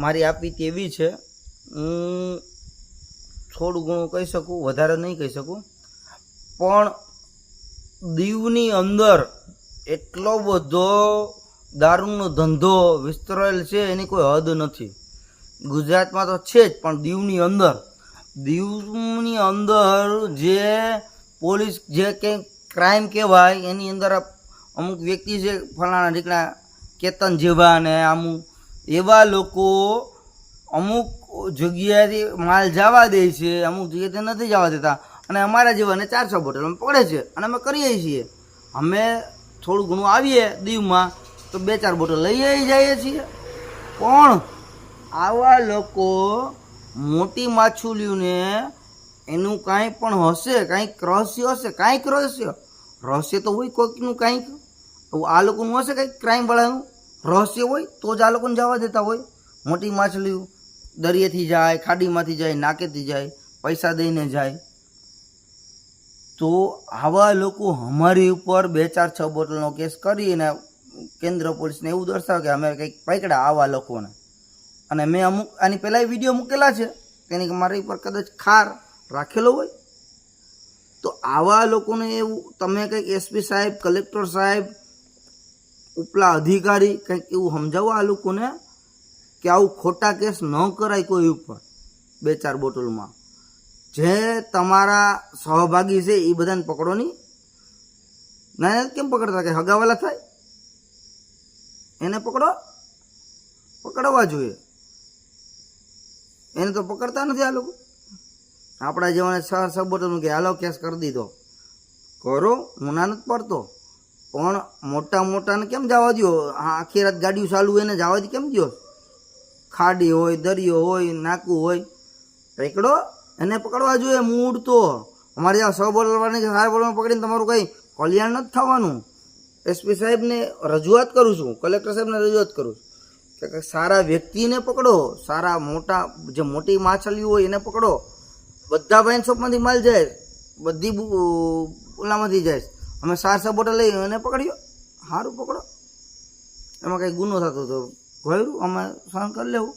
મારી આપી તેવી છે, હું થોડું ઘણું કહી શકું, વધારે નહીં કહી શકું, પણ દીવની અંદર એટલો બધો દારૂનો ધંધો વિસ્તરેલ છે એની કોઈ હદ નથી. ગુજરાતમાં તો છે જ, પણ દીવની અંદર દીવની અંદર જે પોલીસ જે કંઈ ક્રાઇમ કહેવાય, એની અંદર અમુક વ્યક્તિ છે, ફલાણા ઢીકણા, કેતન જેવા ને અમુક એવા લોકો અમુક જગ્યાએથી માલ જવા દે છે, અમુક જગ્યાએથી નથી જવા દેતા. અને અમારા જેવાને ચારસો બોટલ અમે પકડે છે અને અમે કરીએ છીએ. અમે થોડું ઘણું આવીએ દીવમાં તો બે ચાર બોટલ લઈએ જઈએ છીએ. પણ આવા લોકો મોટી માછુલીઓને એનું કાંઈ પણ હશે, કાંઈક રહસ્ય હશે, કાંઈક રહસ્ય. રહસ્ય તો હોય કોઈકનું કાંઈક. આ લોકોનું હશે કંઈક ક્રાઇમવાળાનું રહસ્ય હોય તો જ આ લોકોને જવા દેતા હોય. મોટી માછલીઓ દરિયેથી જાય, ખાડીમાંથી જાય, નાકેથી જાય, પૈસા દઈને જાય. તો આવા લોકો અમારી ઉપર બે ચાર છ બોટલનો કેસ કરીને કેન્દ્ર પોલીસને એવું દર્શાવે કે અમે કંઈક પકડ્યા આવા લોકોને. અને મેં અમુક આની પહેલાં વીડિયો મૂકેલા છે તેની મારી ઉપર કદાચ ખાર રાખેલો હોય. તો આવા લોકોને એવું તમે કંઈક એસપી સાહેબ, કલેક્ટર સાહેબ ઉપલા અધિકારી કંઈક એવું સમજાવો આ લોકોને કે આવું ખોટા કેસ ન કરાય કોઈ ઉપર, બે ચાર બોટલમાં. જે તમારા સહભાગી છે એ બધાને પકડો નહીં. ના કેમ પકડતા? કે હગાવાલા થાય? એને પકડો? પકડવા જોઈએ. એને તો પકડતા નથી આ લોકો. આપણા જેવાને સર છ બોટલનું કે, હાલો, કેસ કરી દીધો. કરો, હું ના નથી પડતો. પણ મોટા મોટાને કેમ જવા દો આખી રાત ગાડીઓ ચાલુ હોય ને જવા દે કેમ દો ખાડી હોય, દરિયો હોય, નાકું હોય. રેકડો? એને પકડવા જોઈએ મૂળ તો. અમારે જ્યાં સો બોલવાની સાર બોલવાનું પકડીને તમારું કંઈ કલ્યાણ નથી થવાનું. એસપી સાહેબને રજૂઆત કરું છું, કલેક્ટર સાહેબને રજૂઆત કરું છું કે સારા વ્યક્તિને પકડો, સારા મોટા, જે મોટી માછલીઓ હોય એને પકડો. બધા બેન શોપમાંથી માલ જાય, બધી ઓલામાંથી જાય. અમે સાર સબોટા લઈ એને પકડ્યો. સારું પકડો. એમાં કંઈ ગુનો થતો તો ગયું અમે સહન કરી લેવું.